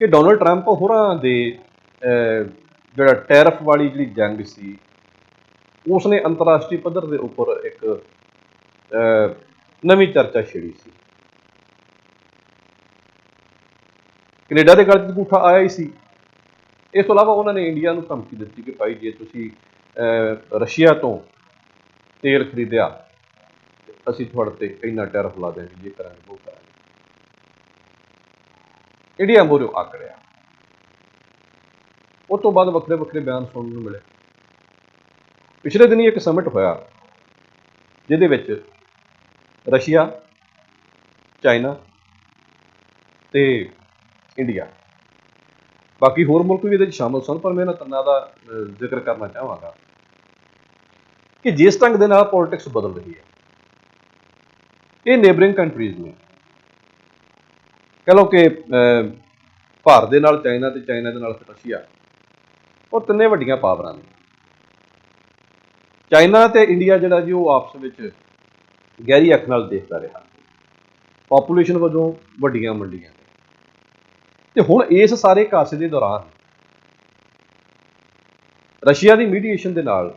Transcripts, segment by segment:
ਕਿ Donald Trump ਹੋਰਾਂ ਦੇ ਜਿਹੜਾ ਟੈਰਫ ਵਾਲੀ ਜਿਹੜੀ ਜੰਗ ਸੀ, ਉਸਨੇ ਅੰਤਰਰਾਸ਼ਟਰੀ ਪੱਧਰ ਦੇ ਉੱਪਰ ਇੱਕ ਨਵੀਂ ਚਰਚਾ ਛੇੜੀ ਸੀ। ਕੈਨੇਡਾ ਦੇ ਗਲਤ 'ਚ ਅੰਗੂਠਾ ਆਇਆ ਹੀ ਸੀ। ਇਸ ਤੋਂ ਇਲਾਵਾ ਉਹਨਾਂ ਨੇ ਇੰਡੀਆ ਨੂੰ ਧਮਕੀ ਦਿੱਤੀ ਕਿ ਭਾਈ ਜੇ ਤੁਸੀਂ ਰਸ਼ੀਆ ਤੋਂ ਤੇਲ ਖਰੀਦਿਆ ਤੇ ਅਸੀਂ ਤੁਹਾਡੇ ਤੇ ਇੰਨਾ ਟੈਰਫ ਲਾ ਦੇਵਾਂਗੇ ਜੇ ਕਰਾਂਗੇ ਇੰਡੀਆ ਮੋਰਿਓ ਆਕੜਿਆ ਉਸ ਤੋਂ ਬਾਅਦ ਵੱਖਰੇ ਵੱਖਰੇ ਬਿਆਨ ਸੁਣਨ ਨੂੰ ਮਿਲੇ। ਪਿਛਲੇ ਦਿਨੀ ਇੱਕ ਸਮਿਟ ਹੋਇਆ, ਜਿਹਦੇ ਵਿੱਚ ਰਸ਼ੀਆ, ਚਾਈਨਾ ਤੇ ਇੰਡੀਆ। ਬਾਕੀ ਹੋਰ ਮੁਲਕ ਵੀ ਇਹਦੇ ਵਿੱਚ ਸ਼ਾਮਲ ਸਨ, ਪਰ ਮੈਂ ਇਹਨਾਂ ਤਿੰਨਾਂ ਦਾ ਜ਼ਿਕਰ ਕਰਨਾ ਚਾਹਾਂਗਾ ਕਿ ਜਿਸ ਢੰਗ ਦੇ ਨਾਲ ਪੋਲਿਟਿਕਸ ਬਦਲ ਰਹੀ ਹੈ, ਇਹ ਨੇਬਰਿੰਗ ਕੰਟਰੀਜ਼ ਨੇ ਕਹ ਲਓ ਕਿ ਭਾਰਤ ਦੇ ਨਾਲ, ਚਾਈਨਾ ਤੇ ਚਾਈਨਾ ਦੇ ਨਾਲ ਰਸ਼ੀਆ ਉਹ ਤਿੰਨੇ ਵੱਡੀਆਂ ਪਾਵਰਾਂ ਨੇ। ਚਾਈਨਾ ਤੇ ਇੰਡੀਆ ਜਿਹੜਾ ਜੀ, ਉਹ ਆਪਸ ਵਿੱਚ ਗਹਿਰੀ ਅੱਖ ਨਾਲ ਦੇਖਦਾ ਰਿਹਾ। ਪੋਪੂਲੇਸ਼ਨ ਵਜੋਂ ਵੱਡੀਆਂ ਮੰਡੀਆਂ ਨੇ। ਤੇ ਹੁਣ ਇਸ ਸਾਰੇ ਕਾਸੇ ਦੇ ਦੌਰਾਨ ਰਸ਼ੀਆ ਦੀ ਮੀਡੀਏਸ਼ਨ ਦੇ ਨਾਲ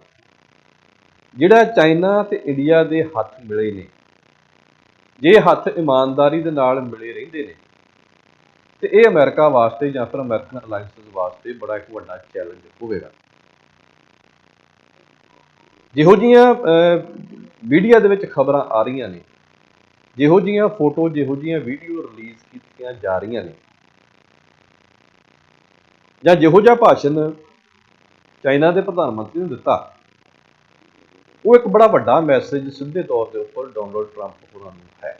ਜਿਹੜਾ ਚਾਈਨਾ ਤੇ ਇੰਡੀਆ ਦੇ ਹੱਥ ਮਿਲੇ ਨੇ, ਜੇ ਹੱਥ ਇਮਾਨਦਾਰੀ ਦੇ ਨਾਲ ਮਿਲੇ ਰਹਿੰਦੇ ਨੇ ਤੇ ਇਹ ਅਮਰੀਕਾ ਵਾਸਤੇ ਜਾਂ ਫਿਰ ਅਮਰੀਕਨ ਅਲਾਈਅੰਸਸ ਵਾਸਤੇ ਬੜਾ ਇੱਕ ਵੱਡਾ ਚੈਲੰਜ ਹੋਵੇਗਾ। ਜਿਹੋ ਜੀਆਂ ਮੀਡੀਆ ਦੇ ਵਿੱਚ ਖਬਰਾਂ ਆ ਰਹੀਆਂ ਨੇ, ਜਿਹੋ ਜੀਆਂ ਫੋਟੋ, ਜਿਹੋ ਜੀਆਂ ਵੀਡੀਓ ਰਿਲੀਜ਼ ਕੀਤੀਆਂ ਜਾ ਰਹੀਆਂ ਨੇ, ਜਾਂ ਜਿਹੋ ਜਿਹਾ ਭਾਸ਼ਣ ਚਾਈਨਾ ਦੇ ਪ੍ਰਧਾਨ ਮੰਤਰੀ ਨੂੰ ਦਿੱਤਾ, ਉਹ ਇੱਕ ਬੜਾ ਵੱਡਾ ਮੈਸੇਜ ਸਿੱਧੇ ਤੌਰ ਦੇ ਉੱਪਰ ਡੋਨਲਡ ਟਰੰਪ ਹੋਰਾਂ ਨੂੰ ਹੈ।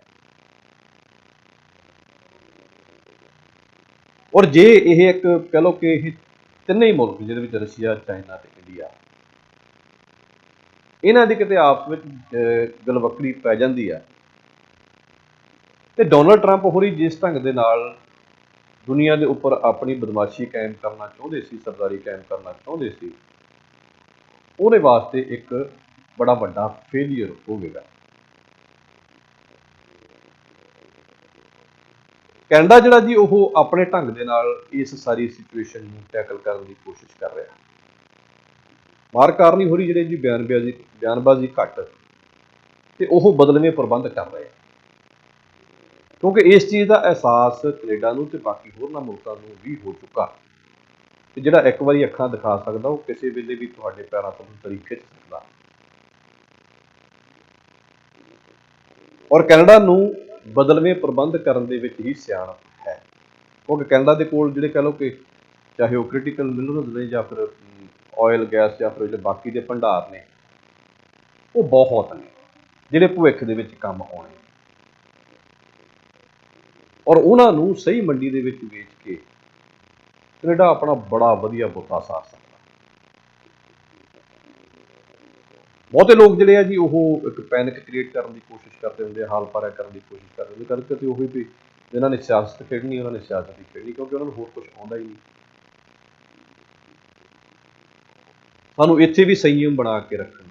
ਔਰ ਜੇ ਇਹ ਇੱਕ ਕਹ ਲਓ ਕਿ ਇਹ ਤਿੰਨੇ ਹੀ ਮੁਲਕ ਜਿਹਦੇ ਵਿੱਚ ਰਸ਼ੀਆ ਚਾਈਨਾ ਤੇ ਇੰਡੀਆ ਇਹਨਾਂ ਦੀ ਕਿਤੇ ਆਪਸ ਵਿੱਚ ਅਹ, ਗਲਵੱਕੜੀ ਪੈ ਜਾਂਦੀ ਆ। ਤੇ ਡੋਨਲਡ ਟਰੰਪ ਹੋਰੀ ਜਿਸ ਢੰਗ ਦੇ ਨਾਲ ਦੁਨੀਆ ਦੇ ਉੱਪਰ ਆਪਣੀ ਬਦਮਾਸ਼ੀ ਕਾਇਮ ਕਰਨਾ ਚਾਹੁੰਦੇ ਸੀ ਸਰਦਾਰੀ ਕਾਇਮ ਕਰਨਾ ਚਾਹੁੰਦੇ ਸੀ ਉਹਦੇ ਵਾਸਤੇ ਇੱਕ ਬੜਾ ਵੱਡਾ ਫੇਲਿਅਰ ਹੋਵੇਗਾ। ਕੈਨੇਡਾ ਜਿਹੜਾ ਜੀ ਉਹ ਆਪਣੇ ਢੰਗ ਦੇ ਨਾਲ ਇਸ ਸਾਰੀ ਸਿਚੁਏਸ਼ਨ ਨੂੰ ਟੈਕਲ ਕਰਨ ਦੀ ਕੋਸ਼ਿਸ਼ ਕਰ ਰਿਹਾ। ਮਾਰ ਕਾਰਨੀ ਹੋਰੀ ਜਿਹੜੇ ਜੀ ਬਿਆਨਬਾਜ਼ੀ ਬਿਆਨਬਾਜ਼ੀ ਘੱਟ ਤੇ ਉਹ ਬਦਲਵੇਂ ਪ੍ਰਬੰਧ ਕਰ ਰਹੇ ਕਿਉਂਕਿ ਇਸ ਚੀਜ਼ ਦਾ ਅਹਿਸਾਸ ਕੈਨੇਡਾ ਨੂੰ ਤੇ ਬਾਕੀ ਹੋਰਨਾਂ ਮੁਲਕਾਂ ਨੂੰ ਵੀ ਹੋ ਚੁੱਕਾ। ਕਿ ਜਿਹੜਾ ਇੱਕ ਵਾਰੀ ਅੱਖਾਂ ਦਿਖਾ ਸਕਦਾ, ਉਹ ਕਿਸੇ ਵੇਲੇ ਵੀ ਤੁਹਾਡੇ ਪੈਰਾਂ ਤੋਂ ਤਰੀਕੇ ਚ ਸਕਦਾ। ਔਰ ਕੈਨੇਡਾ ਨੂੰ ਬਦਲਵੇਂ ਪ੍ਰਬੰਧ ਕਰਨ ਦੇ ਵਿੱਚ ਹੀ ਸਿਆਣਪ ਹੈ। ਕਿਉਂਕਿ ਕੈਨੇਡਾ ਦੇ ਕੋਲ ਜਿਹੜੇ ਕਹ ਲਓ ਕਿ ਚਾਹੇ ਉਹ ਕ੍ਰਿਟੀਕਲ ਮਿਨਰਲਸ ਨੇ ਜਾਂ ਫਿਰ ਆਇਲ ਗੈਸ ਜਾਂ ਫਿਰ ਜਿਹੜੇ ਬਾਕੀ ਦੇ ਭੰਡਾਰ ਨੇ, ਉਹ ਬਹੁਤ ਨੇ, ਜਿਹੜੇ ਭਵਿੱਖ ਦੇ ਵਿੱਚ ਕੰਮ ਆਉਣੇ। ਔਰ ਉਹਨਾਂ ਨੂੰ ਸਹੀ ਮੰਡੀ ਦੇ ਵਿੱਚ ਵੇਚ ਕੇ ਕੈਨੇਡਾ ਆਪਣਾ ਬੜਾ ਵਧੀਆ ਬੁੱਤਾ ਸਾਰ ਸਕਦਾ। ਬਹੁਤੇ ਲੋਕ ਜਿਹੜੇ ਆ ਜੀ, ਉਹ ਇੱਕ ਪੈਨਿਕ ਕ੍ਰੀਏਟ ਕਰਨ ਦੀ ਕੋਸ਼ਿਸ਼ ਕਰਦੇ ਹੁੰਦੇ ਆ, ਹਾਲ ਪਾਰਾ ਕਰਨ ਦੀ ਕੋਸ਼ਿਸ਼ ਕਰਦੇ ਹੁੰਦੇ ਕਦੇ ਕਦੇ ਉਹੀ ਵੀ ਜਿਨ੍ਹਾਂ ਨੇ ਸਿਆਸਤ ਖੇਡਣੀ, ਉਹਨਾਂ ਨੇ ਸਿਆਸਤ ਹੀ ਖੇਡਣੀ, ਕਿਉਂਕਿ ਉਹਨਾਂ ਨੂੰ ਹੋਰ ਕੁਝ ਆਉਂਦਾ ਹੀ ਨਹੀਂ। ਸਾਨੂੰ ਇੱਥੇ ਵੀ ਸੰਯਮ ਬਣਾ ਕੇ ਰੱਖਣ